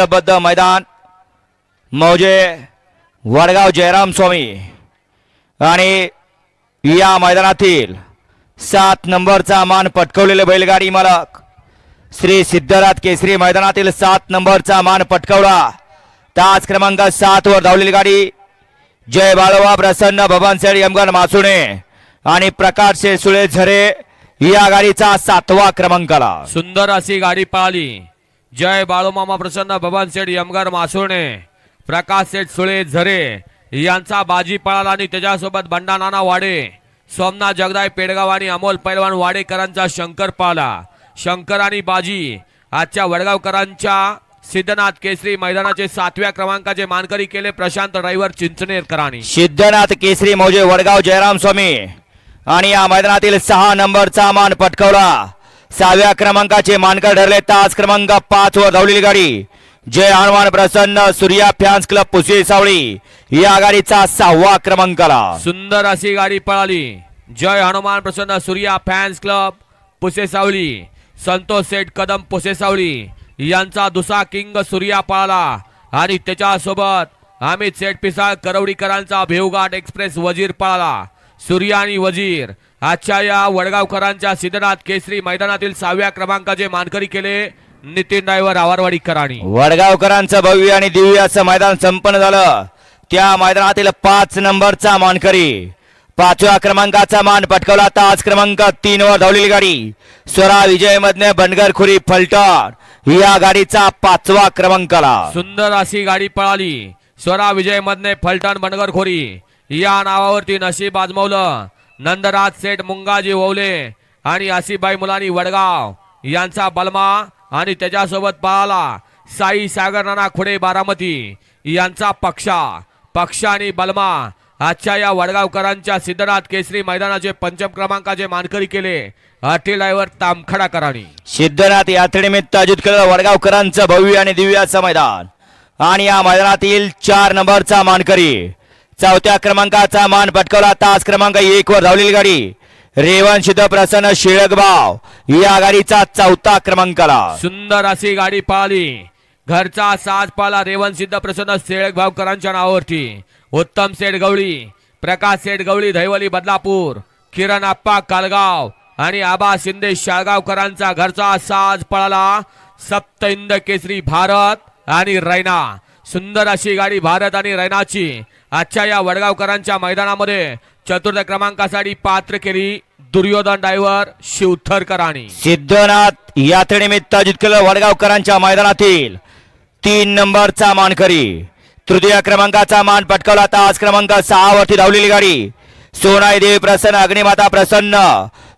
शिस्तबद्ध मैदान मौजे वडगाव जयराम स्वामी आणि या मैदानातील सात नंबरचा मान पटकवलेले बैलगाडी मालक श्री सिद्धराज केसरी मैदानातील सात नंबरचा मान पटकवला. तास क्रमांक सात वर धावलेली गाडी. जय बाळवा प्रसन्न भवानसेड यमगन मासुणे आणि प्रकाश सुळे झरे या गाडीचा सातवा क्रमांकाला. सुंदर अशी गाडी पाहिली. जय बाळूमामा प्रसन्न भवन सेठ यमगर मासुर्णे प्रकाश सेठ सुळे झरे यांचा बाजी पळाला आणि त्याच्यासोबत बंडा नाना वाडे सोमनाथ जगदाय पेडगाव आणि अमोल पैलवान वाडेकरांचा शंकर पळाला शंकर आणि बाजी आजच्या वडगावकरांच्या सिद्धनाथ केसरी मैदानाचे सातव्या क्रमांकाचे मानकरी केले प्रशांत ड्रायव्हर चिंचनेरकरांनी सिद्धनाथ केसरी मौजे वडगाव जयराम स्वामी. आणि या मैदानातील सहा नंबरचा मान पटकवला. सहाव्या क्रमांकाचे मानकर ठरले. तास क्रमांक पाच वर धावलेली गाडी. जय हनुमान प्रसन्न Surya fans club Pusesavali. या गाडीचा सहावा क्रमांकाला सुंदर अशी गाडी पळाली. जय हनुमान प्रसन्न सूर्या फॅन्स क्लब पुसेसावली संतोष सेठ कदम पुसे सावळी. यांचा दुसरा किंग सूर्या पळाला. आणि त्याच्यासोबत अमित सेठ पिसाळ करवडीकरांचा भेवघाट एक्सप्रेस वजीर पळाला. सूर्या आणि वजीर. आजच्या या वडगावकरांच्या सिद्धनाथ केसरी मैदानातील सहाव्या क्रमांकाचे मानकरी केले नितीन ड्रायव्हर आवारवाडीकरांनी वडगावकरांचं भव्य आणि दिव्य असं मैदान संपन्न झालं. त्या मैदानातील पाच नंबरचा मानकरी. पाचव्या क्रमांकाचा मान पटकवला तास क्रमांक तीन वर धावलेली गाडी. स्वरा विजय मधने बनगर खुरी फलटण. या गाडीचा पाचवा क्रमांकाला. सुंदर अशी गाडी पळाली. स्वरा विजय मधने फलटण बनगर खोरी या नावावरती नशीब आजमवलं. नंदराज सेठ मुंगाजी ओवले आणि आसिफबाई मुलानी वडगाव यांचा बलमा आणि त्याच्यासोबत पळाला. साई सागर नाना खुडे बारामती यांचा पक्षा. पक्षा आणि बलमा आजच्या या वडगावकरांच्या सिद्धनाथ केसरी मैदानाचे पंचम क्रमांकाचे मानकरी केले. अटी ड्रायव्हर तामखडाकरांनी सिद्धनाथ यात्रेनिमित्त आयोजित केलेलं वडगावकरांचं भव्य आणि दिव्याचं मैदान. आणि या मैदानातील चार नंबरचा मानकरी चौथ्या क्रमांकाचा मान पटकवला तास क्रमांक एक वर धावलेली गाडी. रेवण सिद्ध प्रसन्न शिळकबाव या गाडीचा चौथा क्रमांकाला. सुंदर अशी गाडी पाळली घरचा साज पाला रेवण सिद्ध प्रसन्न शेळक भावकरांच्या नावावरती. उत्तम सेठ गवळी प्रकाश सेठ गवळी धैवली बदलापूर किरण आप्पा कालगाव आणि आबा शिंदे शाळगावकरांचा घरचा साज पळाला सप्त इंद केसरी भारत आणि रैना. सुंदर अशी गाडी भारत आणि रैनाची. आजच्या या वडगावकरांच्या मैदानामध्ये चतुर्थ क्रमांकासाठी पात्र केली दुर्योधन ड्रायव्हर शिवथरकरांनी सिद्धनाथ यात्रेनिमित्त आयोजित केलेलं वडगावकरांच्या मैदानातील तीन नंबरचा मानकरी. तृतीय क्रमांकाचा मान पटकवला तास क्रमांक सहा वरती धावलेली गाडी. सोनाई देवी प्रसन्न अग्निमाता प्रसन्न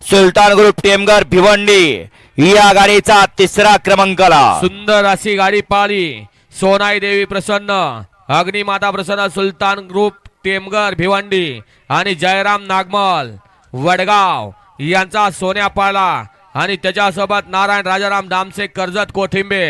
सुलतान ग्रुप टेमगर भिवंडी या गाडीचा तिसरा क्रमांकाला. सुंदर अशी गाडी पाळली सोनाई देवी प्रसन्न अग्निमाता प्रसन्न सुलतान ग्रुप टेमगर भिवंडी आणि जयराम नागमल वडगाव यांचा सोन्या पाळला आणि त्याच्यासोबत नारायण राजाराम दामसे कर्जत कोथिंबे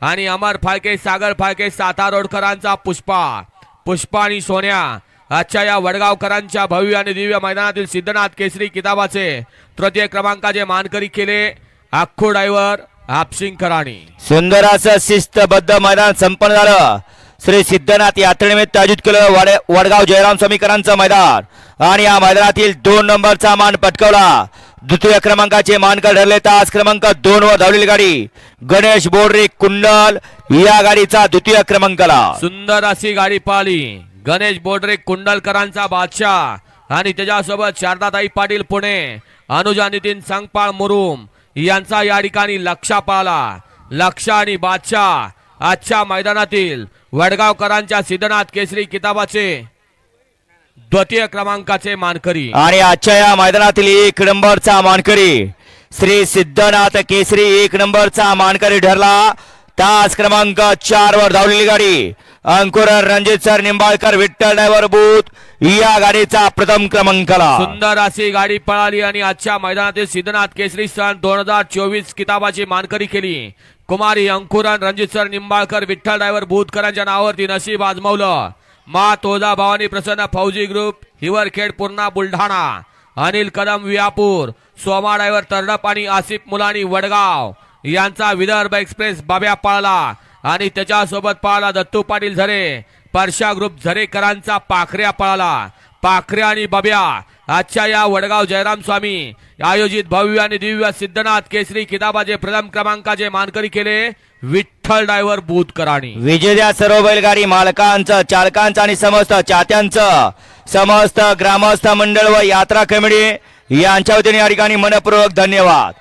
आणि अमर फाळके सागर फाळके सातारोडकरांचा पुष्पा. पुष्पा आणि सोन्या. आजच्या या वडगावकरांच्या भव्य आणि दिव्य मैदानातील सिद्धनाथ केसरी किताबाचे तृतीय क्रमांकाचे मानकरी केले आखो ड्रायव्हर आपसिंगकरांनी सुंदर असं शिस्तबद्ध मैदान संपन्न झालं. श्री सिद्धनाथ यात्रेनिमित्त आयोजित केलं वड वडगाव जयराम स्वामीकरांचं मैदान. आणि या मैदानातील दोन नंबरचा मान पटकवला. द्वितीय क्रमांकाचे मानकर ठरले तास क्रमांक दोन वर धावलेली गाडी गणेश बोर्डे कुंडल या गाडीचा द्वितीय क्रमांकाला सुंदर अशी गाडी पाहिली. गणेश बोडरे कुंडलकरांचा बादशाह. आणि त्याच्यासोबत शारदाताई पाटील पुणे अनुजा नितीन सांगपाळ मुरुम यांचा या ठिकाणी लक्षा पाला लक्षा आणि बादशाह आजच्या मैदानातील वडगावकरांच्या सिद्धनाथ केसरी किताबाचे द्वितीय क्रमांकाचे मानकरी. आणि आजच्या या मैदानातील एक नंबरचा मानकरी श्री सिद्धनाथ केसरी एक नंबरचा मानकरी ठरला. तास क्रमांक चार वर धावलेली गाडी. अंकुर रणजित सर निंबाळकर विठ्ठल ड्रायव्हर बूथ. या गाडीचा प्रथम क्रमांकाला सुंदर अशी गाडी पळाली आणि आजच्या मैदानातील सिद्धनाथ केसरी सन दोन हजार चोवीस किताबाची मानकरी केली. कुमारी अंकुरन रणजित सर निंबाळकर विठ्ठल ड्रायव्हर भूतकरांच्या नावावरती नशीब आजमवलं. मा तोजा भवानी प्रसन्न फौजी ग्रुप हिवरखेड पूर्णा बुलढाणा. अनिल कदम वियापूर. सोमा ड्रायव्हर तरडप आणि आसिफ मुलानी वडगाव. यांचा विदर्भ एक्सप्रेस बाब्या पाळला आणि त्याच्यासोबत पळाला दत्तू पाटील झरे. परशा ग्रुप झरेकरांचा पाखऱ्या पळाला. पाखऱ्या आणि बब्या. आजच्या या वडगाव जयराम स्वामी आयोजित भव्य आणि दिव्य सिद्धनाथ केसरी किताबाचे प्रथम क्रमांकाचे मानकरी केले विठ्ठल ड्रायव्हर बुधकराणी. विजेत्या सर्व बैलगाडी मालकांचं चालकांचं आणि समस्त चात्यांचं समस्त ग्रामस्थ मंडळ व यात्रा कमिटी यांच्या वतीने या ठिकाणी मनपूर्वक धन्यवाद.